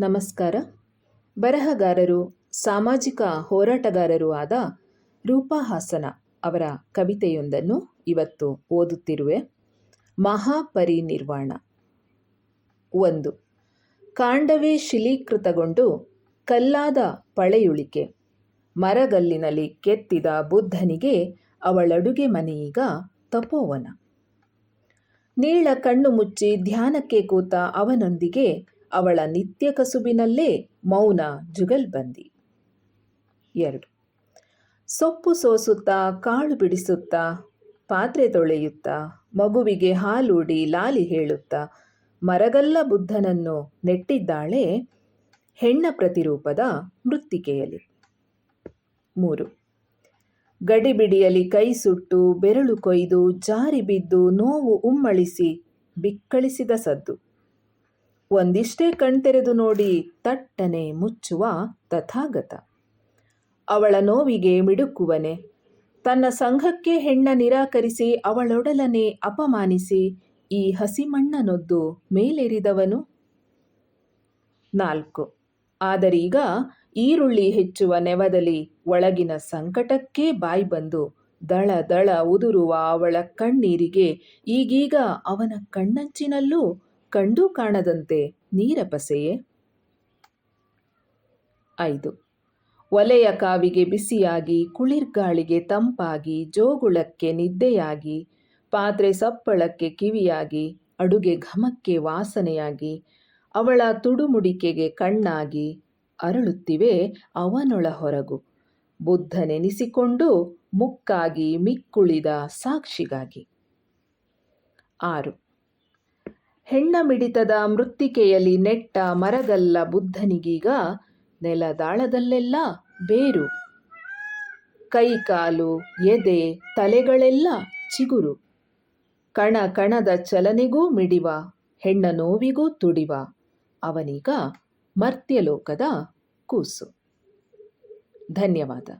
ನಮಸ್ಕಾರ. ಬರಹಗಾರರು, ಸಾಮಾಜಿಕ ಹೋರಾಟಗಾರರೂ ಆದ ರೂಪಾ ಹಾಸನ ಅವರ ಕವಿತೆಯೊಂದನ್ನು ಇವತ್ತು ಓದುತ್ತಿರುವೆ. ಮಹಾಪರಿನಿರ್ವಾಣ. ಒಂದು. ಕಾಂಡವೇ ಶಿಲೀಕೃತಗೊಂಡು ಕಲ್ಲಾದ ಪಳೆಯುಳಿಕೆ. ಮರಗಲ್ಲಿನಲ್ಲಿ ಕೆತ್ತಿದ ಬುದ್ಧನಿಗೆ ಅವಳಡುಗೆ ಮನೆಯೀಗ ತಪೋವನ. ನೀಳ ಕಣ್ಣು ಮುಚ್ಚಿ ಧ್ಯಾನಕ್ಕೆ ಕೂತ ಅವನೊಂದಿಗೆ ಅವಳ ನಿತ್ಯ ಕಸುಬಿನಲ್ಲೇ ಮೌನ ಜುಗಲ್ಬಂದಿ ಎರಡು. ಸೊಪ್ಪು ಸೋಸುತ್ತಾ, ಕಾಳು ಬಿಡಿಸುತ್ತಾ, ಪಾತ್ರೆ ತೊಳೆಯುತ್ತಾ, ಮಗುವಿಗೆ ಹಾಲೂಡಿ ಲಾಲಿ ಹೇಳುತ್ತಾ, ಮರಗಲ್ಲ ಬುದ್ಧನನ್ನು ನೆಟ್ಟಿದ್ದಾಳೆ ಹೆಣ್ಣ ಪ್ರತಿರೂಪದ ಮೃತ್ತಿಕೆಯಲ್ಲಿ. ಮೂರು. ಗಡಿಬಿಡಿಯಲ್ಲಿ ಕೈ ಸುಟ್ಟು, ಬೆರಳು ಕೊಯ್ದು, ಜಾರಿ ಬಿದ್ದು, ನೋವು ಉಮ್ಮಳಿಸಿ, ಬಿಕ್ಕಳಿಸಿದ ಸದ್ದು. ಒಂದಿಷ್ಟೇ ಕಣ್ತೆರೆದು ನೋಡಿ ತಟ್ಟನೆ ಮುಚ್ಚುವ ತಥಾಗತ. ಅವಳ ನೋವಿಗೆ ಮಿಡುಕುವನೆ. ತನ್ನ ಸಂಘಕ್ಕೆ ಹೆಣ್ಣ ನಿರಾಕರಿಸಿ ಅವಳೊಡಲನೆ ಅಪಮಾನಿಸಿ ಈ ಹಸಿಮಣ್ಣನೊದ್ದು ಮೇಲೇರಿದವನು? ನಾಲ್ಕು. ಆದರೀಗ ಈರುಳ್ಳಿ ಹೆಚ್ಚುವ ನೆವದಲ್ಲಿ ಒಳಗಿನ ಸಂಕಟಕ್ಕೇ ಬಾಯಿ ಬಂದು ದಳ ದಳ ಉದುರುವ ಅವಳ ಕಣ್ಣೀರಿಗೆ ಈಗೀಗ ಅವನ ಕಣ್ಣಂಚಿನಲ್ಲೂ ಕಂಡೂ ಕಾಣದಂತೆ ನೀರಪಸೆಯೇ? ಐದು. ಒಲೆಯ ಕಾವಿಗೆ ಬಿಸಿಯಾಗಿ, ಕುಳಿರ್ಗಾಳಿಗೆ ತಂಪಾಗಿ, ಜೋಗುಳಕ್ಕೆ ನಿದ್ದೆಯಾಗಿ, ಪಾತ್ರೆ ಸಪ್ಪಳಕ್ಕೆ ಕಿವಿಯಾಗಿ, ಅಡುಗೆ ಘಮಕ್ಕೆ ವಾಸನೆಯಾಗಿ, ಅವಳ ತುಡುಮುಡಿಕೆಗೆ ಕಣ್ಣಾಗಿ ಅರಳುತ್ತಿವೆ ಅವನೊಳ ಹೊರಗು ಬುದ್ಧನೆನಿಸಿಕೊಂಡು ಮುಕ್ಕಾಗಿ ಮಿಕ್ಕುಳಿದ ಸಾಕ್ಷಿಗಾಗಿ. ಆರು. ಹೆಣ್ಣ ಮಿಡಿತದ ಮೃತ್ತಿಕೆಯಲ್ಲಿ ನೆಟ್ಟ ಮರಗಲ್ಲ ಬುದ್ಧನಿಗೀಗ ನೆಲದಾಳದಲ್ಲೆಲ್ಲ ಬೇರು. ಕೈಕಾಲು, ಎದೆ, ತಲೆಗಳೆಲ್ಲ ಚಿಗುರು. ಕಣ ಕಣದ ಚಲನೆಗೂ ಮಿಡಿವ, ಹೆಣ್ಣ ನೋವಿಗೂ ತುಡಿವ. ಅವನೀಗ ಮರ್ತ್ಯಲೋಕದ ಕೂಸು. ಧನ್ಯವಾದ.